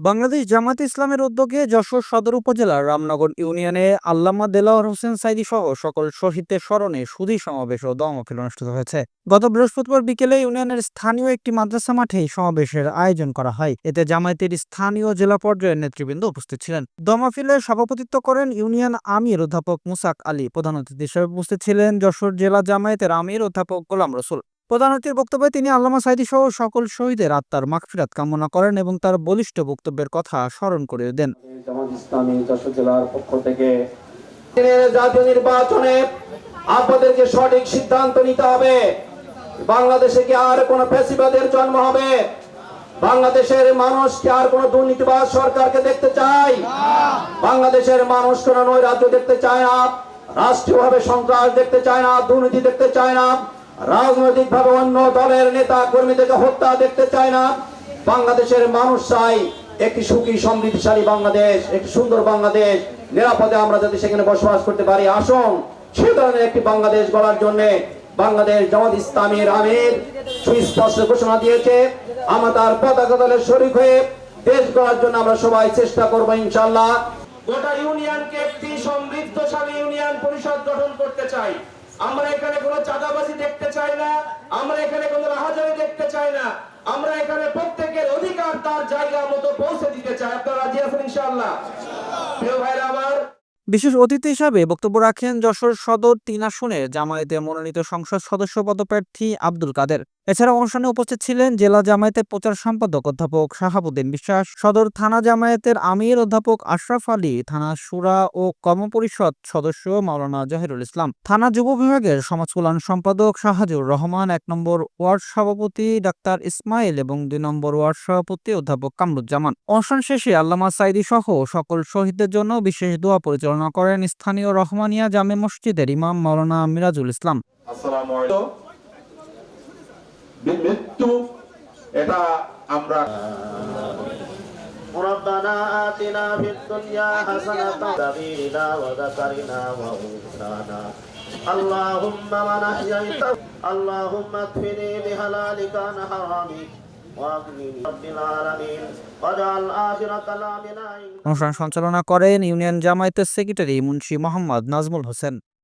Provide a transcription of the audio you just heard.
বাংলাদেশ জামাত ইসলামের উদ্যোগে যশোর সদর উপজেলার রামনগর ইউনিয়নে আল্লামা দেলাওয়ার হোসেন সাইদি সহ সকল শহীদদের স্মরণে সুধী সমাবেশ ও দমকিল অনুষ্ঠিত হয়েছে। গত বৃহস্পতিবার বিকেলে ইউনিয়নের স্থানীয় একটি মাদ্রাসা মাঠে সমাবেশের আয়োজন করা হয়। এতে জামায়াতের স্থানীয় জেলা পর্যায়ের নেতৃবৃন্দ উপস্থিত ছিলেন। দমাফিলে সভাপতিত্ব করেন ইউনিয়ন আমির অধ্যাপক মুসাক আলী। প্রধান অতিথি হিসেবে উপস্থিত ছিলেন যশোর জেলা জামায়াতের আমির অধ্যাপক গোলাম রসুল। প্রধান অতিথির বক্তব্যে তিনি আল্লামা সাইদি সহ সকল শহীদের আত্মার মাগফিরাত কামনা করেন এবং তার বলিষ্ঠ বক্তব্যের কথা স্মরণ করে দেন। জেলার পক্ষ থেকে জাতীয় নির্বাচনে আপনাদেরকে সঠিক সিদ্ধান্ত নিতে হবে। বাংলাদেশে কি আর কোনো ফেসিবাদের জন্ম হবে? বাংলাদেশের মানুষ কি আর কোনো দুর্নীতিবাদ সরকারকে দেখতে চায়? বাংলাদেশের মানুষ কোন নৈরাজ্য দেখতে চায় না রাষ্ট্রীয়ভাবে সন্ত্রাস দেখতে চায় না দুর্নীতি দেখতে চায় না। রাজনৈতিক ভাবে অন্য দলের নেতা কর্মীদেরকে হত্যা দেখতে চায় না। বাংলাদেশের মানুষ চাই একটি সুখী, সমৃদ্ধিশালী বাংলাদেশ, একটি সুন্দর বাংলাদেশ। নিরাপদে আমরা যাতে সেখানে বসবাস করতে পারি। আসুন, সে ধরনের একটি বাংলাদেশ গড়ার জন্য বাংলাদেশ জামাত ইসলামের আমির সুস্পষ্ট ঘোষণা দিয়েছে। আমরা তার পতাকা দলের শরিক হয়ে দেশ গড়ার জন্য আমরা সবাই চেষ্টা করব ইনশাল্লাহ গোটা ইউনিয়নকে একটি সমৃদ্ধশালী ইউনিয়ন পরিষদ গঠন করতে চাই। আমরা এখানে কোনো চাঁদাবাজি দেখতে চাই না, আমরা এখানে কোনো রাহাজানি দেখতে চাই না। আমরা এখানে প্রত্যেকের অধিকার তার জায়গা মতো পৌঁছে দিতে চাই। আপনারা রাজি আছেন ইনশাআল্লাহ? ভাইরা বিশেষ অতিথি হিসাবে বক্তব্য রাখেন যশোর সদর তিন আসনের জামায়াতে মনোনীত সংসদ সদস্য পদপ্রার্থী আব্দুল কাদের। এছাড়া অনুষ্ঠানে উপস্থিত ছিলেন জেলা জামায়াতের প্রচার সম্পাদক অধ্যাপক শাহাবুদ্দিন বিশ্বাস, সদর থানা জামায়াতের আমির অধ্যাপক আশরাফ আলী, থানা সুরা ও কর্মপরিষদ সদস্য মাওলানা জাহিরুল ইসলাম, থানা যুব বিভাগের সমাজ কল্যাণ সম্পাদক শাহাজুর রহমান, এক নম্বর ওয়ার্ড সভাপতি ডাক্তার ইসমাইল এবং দুই নম্বর ওয়ার্ড সভাপতি অধ্যাপক কামরুজ্জামান। অনুষ্ঠান শেষে আল্লামা সাইদি সহ সকল শহীদদের জন্য বিশেষ দোয়া পরিচালনা করেন স্থানীয় রহমানিয়া জামে মসজিদের ইমাম মাওলানা মিরাজুল ইসলাম আসসালামু আলাইকুম মৃত্যু এটা আমরা ربنا آتنا في الدنيا حسنة وذكرنا وذكرنا وأنثانا اللهم من أحييت اللهم اكفني بحلالك عن حرامك অনুষ্ঠান সঞ্চালনা করেন ইউনিয়ন জামায়াতের সেক্রেটারি মুন্সী মোহাম্মদ নাজমুল হোসেন।